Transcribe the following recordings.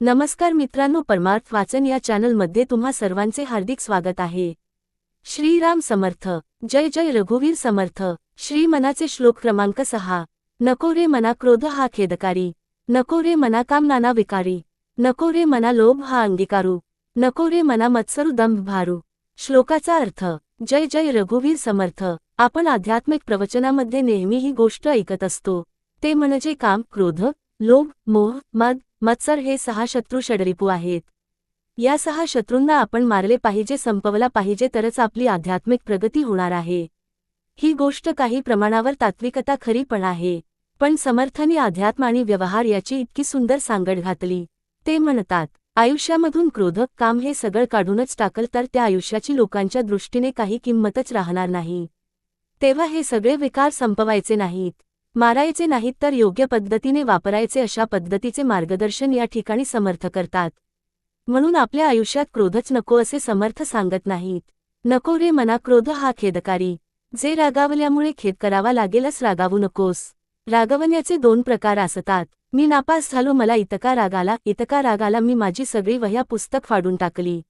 नमस्कार मित्रांनो परमार्थ वाचन या चॅनलमध्ये तुम्हा सर्वांचे हार्दिक स्वागत आहे. श्रीराम समर्थ. जय जय रघुवीर समर्थ. श्री मनाचे श्लोक क्रमांक सहा. नको रे मना क्रोध हा खेदकारी. नको रे मना काम नाना विकारी. नको रे मना लोभ हा अंगीकारू. नको रे मना मत्सरू दंभ भारू. श्लोकाचा अर्थ जय जय रघुवीर समर्थ. आपण आध्यात्मिक प्रवचनामध्ये नेहमी ही गोष्ट ऐकत असतो. ते म्हणजे काम क्रोध लोभ मोह मद मत्सर हे सहा शत्रू षडरिपू आहेत. या सहा शत्रूंना आपण मारले पाहिजे संपवला पाहिजे तरच आपली आध्यात्मिक प्रगती होणार आहे. ही गोष्ट काही प्रमाणावर तात्विकता खरी पण आहे. पण समर्थने अध्यात्म आणि व्यवहार याची इतकी सुंदर सांगड घातली. ते म्हणतात आयुष्यामधून क्रोधक काम हे सगळं काढूनच टाकल तर त्या आयुष्याची लोकांच्या दृष्टीने काही किंमतच राहणार नाही. तेव्हा हे सगळे विकार संपवायचे नाहीत. मारायचे नाहीत तर योग्य पद्धतीने वापरायचे अशा पद्धतीचे मार्गदर्शन या ठिकाणी समर्थ करतात. म्हणून आपल्या आयुष्यात क्रोधच नको असे समर्थ सांगत नाहीत. नको रे मना क्रोध हा खेदकारी. जे रागावल्यामुळे खेद करावा लागेलच रागावू नकोस. रागवण्याचे दोन प्रकार असतात. मी नापास झालो मला इतका रागाला इतका रागाला मी माझी सगळी वह्या पुस्तक फाडून टाकली.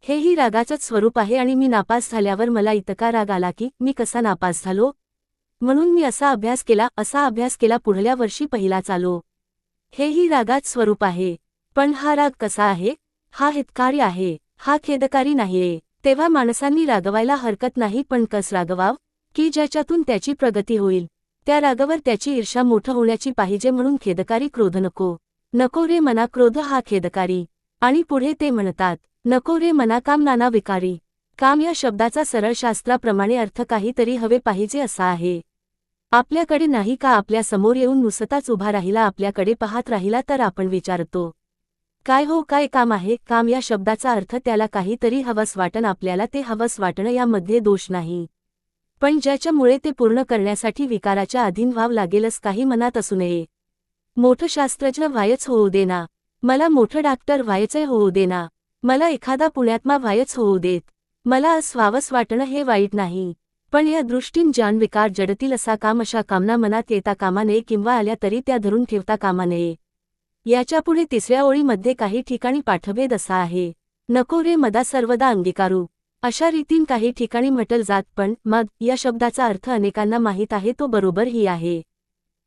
हेही रागाचंच स्वरूप आहे आणि मी नापास झाल्यावर मला इतका राग आला की मी कसा नापास झालो? म्हणून मी असा अभ्यास केला असा अभ्यास केला पुढल्या वर्षी पहिला चालो हेही रागात स्वरूप आहे. पण हा राग कसा आहे? हा हितकारी आहे. हा खेदकारी नाहीये. तेव्हा माणसांनी रागवायला हरकत नाही पण कस रागवाव? की ज्याच्यातून त्याची प्रगती होईल? त्या रागावर त्याची ईर्षा मोठं होण्याची पाहिजे म्हणून खेदकारी क्रोध नको. नको रे मना क्रोध हा खेदकारी. आणि पुढे ते म्हणतात नको रे मना काम नाना विकारी. काम या शब्दाचा सरळ शास्त्राप्रमाणे अर्थ काहीतरी हवे पाहिजे असा आहे. आपल्याकडे नाही का आपल्यासमोर येऊन नुसताच उभा राहिला आपल्याकडे पाहत राहिला तर आपण विचारतो काय हो काय काम आहे? काम या शब्दाचा अर्थ त्याला काहीतरी हवस वाटण आपल्याला ते हवस वाटणं यामध्ये दोष नाही. पण ज्याच्यामुळे ते पूर्ण करण्यासाठी विकाराच्या अधीन व्हाव लागेलच काही मनात असू नये. मोठं शास्त्रज्ञ व्हायच होऊ देना. मला मोठं डॉक्टर व्हायचंय होऊ देना. मला एखादा पुण्यात्मा व्हायच होऊ देत. मला अस्वावस वाटणं हे वाईट नाही. पण या दृष्टीन जानविकार जडतील असा काम अशा कामना मनात येता कामा नये किंवा आल्या तरी त्या धरून ठेवता कामा नये याच्यापुढे तिसऱ्या ओळीमध्ये काही ठिकाणी पाठभेद असा आहे. नको रे मदा सर्वदा अंगीकारू. अशा रीतीन काही ठिकाणी म्हटल जात पण मद या शब्दाचा अर्थ अनेकांना माहीत आहे तो बरोबर ही आहे.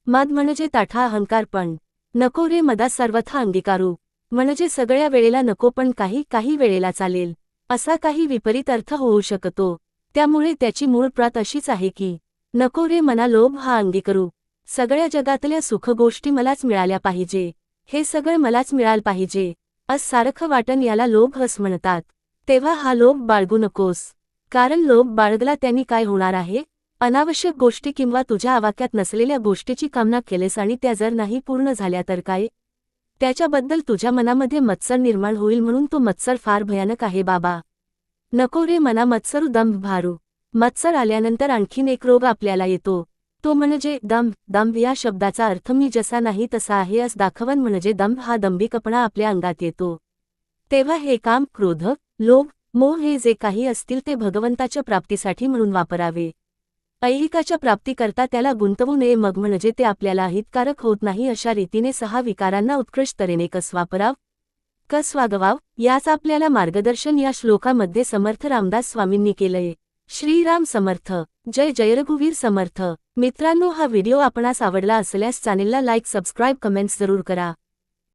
मद म्हणजे ताठा अहंकार पण नको रे मदा सर्वथा अंगीकारू. म्हणजे सगळ्या वेळेला नको पण काही काही वेळेला चालेल. असा काही विपरीत अर्थ होऊ शकतो. त्यामुळे त्याची मूळ प्रात अशीच आहे की नको रे मना लोभ हा अंगीकरू. सगळ्या जगातल्या सुखगोष्टी मलाच मिळाल्या पाहिजे. हे सगळं मलाच मिळाल पाहिजे. अस सारखं वाटण याला लोभ हस म्हणतात. तेव्हा हा लोभ बाळगू नकोस. कारण लोभ बाळगला त्यांनी काय होणार आहे? अनावश्यक गोष्टी किंवा तुझ्या आवाक्यात नसलेल्या गोष्टीची कामना केलेस आणि त्या जर नाही पूर्ण झाल्या तर काय? त्याच्याबद्दल तुझ्या मनामध्ये मत्सर निर्माण होईल म्हणून तो मत्सर फार भयानक आहे बाबा. नको रे मना मत्सरू दंभ भारू. मत्सर आल्यानंतर आणखीन एक रोग आपल्याला येतो. तो म्हणजे दंभ. दंभ या शब्दाचा अर्थ मी जसा नाही तसा आहे अस दाखवन म्हणजे दंभ हा दंभिकपणा आपल्या अंगात येतो. तेव्हा हे काम क्रोध लोभ मोह हे जे काही असतील ते भगवंताच्या प्राप्तीसाठी म्हणून वापरावे. ऐहिकाच्या प्राप्तीकरता त्याला गुंतवू नये मग म्हणजे ते आपल्याला हितकारक होत नाही अशा रीतीने सहा विकारांना उत्कृष्ट तऱ्हेने कस वापराव? कस वागवाव याच आपल्याला मार्गदर्शन या श्लोकामध्ये समर्थ रामदास स्वामींनी केलंय. श्रीराम समर्थ जय जयरघुवीर समर्थ. मित्रांनो हा व्हिडिओ आपणास आवडला असल्यास चॅनेलला लाईक सबस्क्राईब कमेंट्स जरूर करा.